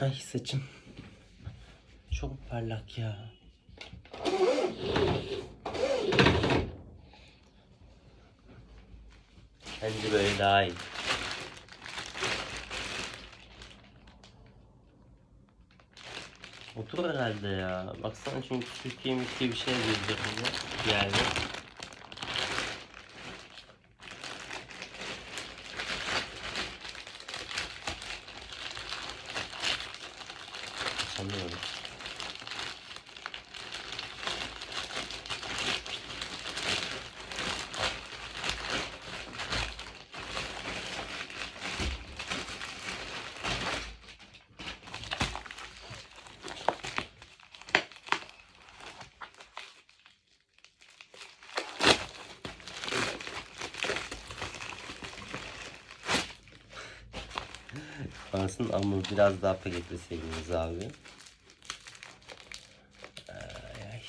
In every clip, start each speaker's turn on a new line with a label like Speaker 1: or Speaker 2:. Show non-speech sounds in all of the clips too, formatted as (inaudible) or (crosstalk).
Speaker 1: Ay saçım. Çok parlak ya. Bence böyle daha iyi. Otur herhalde ya. Baksana çünkü Türkiye bir şey bize bir yerde. Sanıyorum. Kalsın ama biraz daha paketleseydiniz abi. Ay, ay.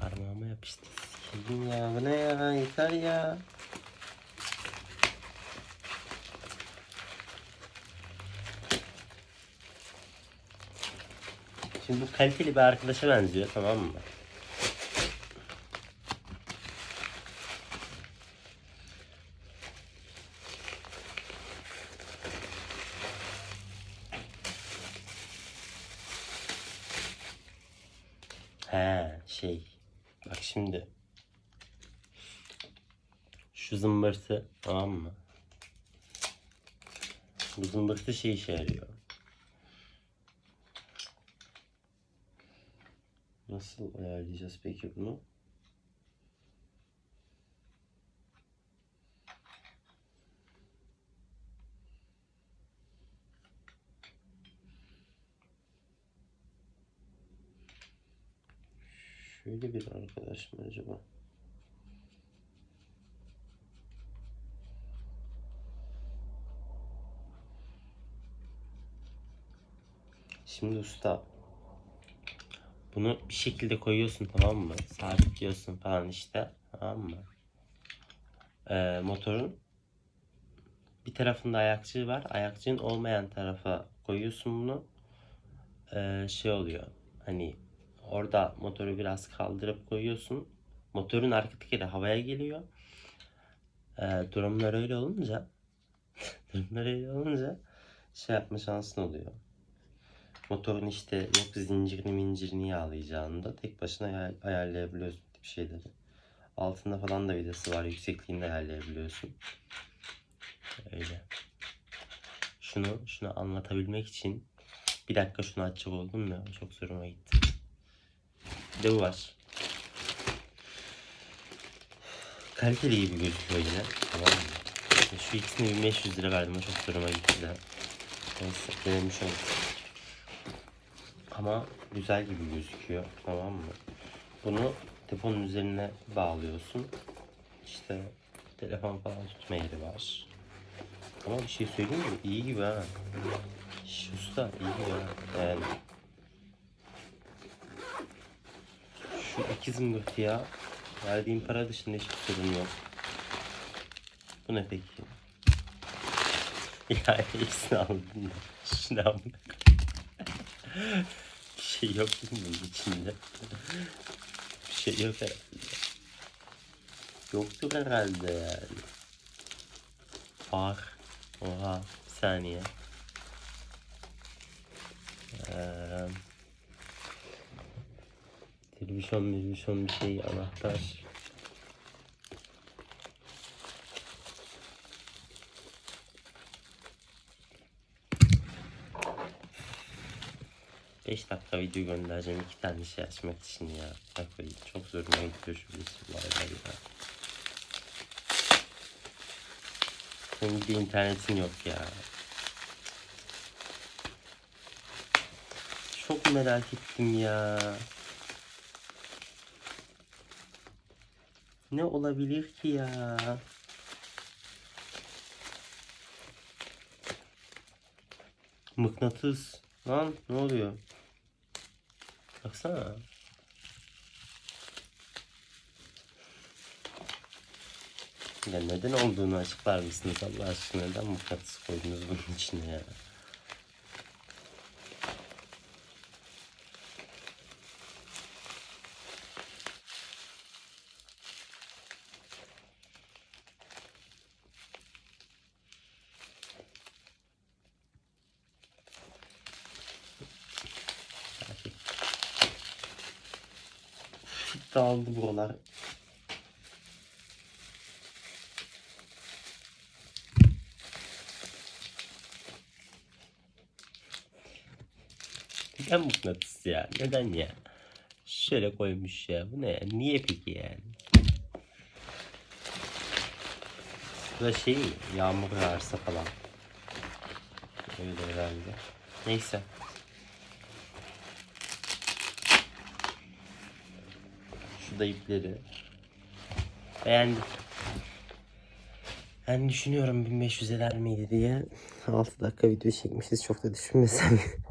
Speaker 1: Parmağıma yapıştı. Sikeyim ya bu. Şimdi bu kaliteli bir arkadaşa benziyor tamam mı? He şey. Bak şimdi. Şu zımbırtı tamam mı? Bu zımbırtı şey işe yarıyor. Nasıl ayarlayacağız peki bunu? Şöyle bir arkadaş mı acaba? Şimdi usta bunu bir şekilde koyuyorsun tamam mı? Sabitliyorsun falan işte tamam mı? Ee, motorun bir tarafında ayakçığı var. Ayakçığın olmayan tarafa koyuyorsun bunu. Ee, şey oluyor. Hani orada motoru biraz kaldırıp koyuyorsun. Motorun arka tekeri havaya geliyor. Ee, durumlar öyle olunca (laughs) durumlar öyle olunca şey yapma şansın oluyor. Motorun işte yok zincirini mincirini yağlayacağında tek başına ayar- ayarlayabiliyorsun tip şeyleri. Altında falan da vidası var. Yüksekliğini de ayarlayabiliyorsun. Öyle. Şunu, şunu anlatabilmek için bir dakika şunu açacak oldum ya. Çok zoruma gitti. Bir de bu var. Kaliteli gibi gözüküyor yine. Tamam mı? Şu ikisine 1500 lira verdim. Çok zoruma gitti de. Neyse denemiş olduk. Ama güzel gibi gözüküyor. Tamam mı? Bunu telefonun üzerine bağlıyorsun. İşte telefon falan tutma yeri var. Ama bir şey söyleyeyim mi? İyi gibi ha. Şş, iyi gibi ha. Yani. Şu iki zımbırtı ya. Verdiğim para dışında hiçbir sorun yok. Bu ne peki? (laughs) Ya ikisini aldım da. Aldım. Bir şey yok değil mi içinde? Bir şey yok herhalde. Yoktur herhalde yani. Var. Oha. Bir saniye. Ee, televizyon, televizyon bir şey, anahtar. Beş dakika video göndereceğim iki tane şey açmak için ya. Bak çok zoruma gidiyor şu olaylar ya. Senin bir internetin yok ya. Çok merak ettim ya. Ne olabilir ki ya? Mıknatıs. Lan ne oluyor? Baksana. Ya neden olduğunu açıklar mısınız Allah aşkına? Neden mıknatıs koydunuz bunun içine ya? Dağıldı buralar. Neden mıknatıs ya? Neden ya? Şöyle koymuş ya. Bu ne? Niye peki yani? Bu da şey? Yağmur yağarsa falan. Öyle herhalde. Neyse. Şu da ipleri. Beğendim. Ben düşünüyorum 1500 eder miydi diye. 6 dakika video çekmişiz. Çok da düşünmesem. (laughs)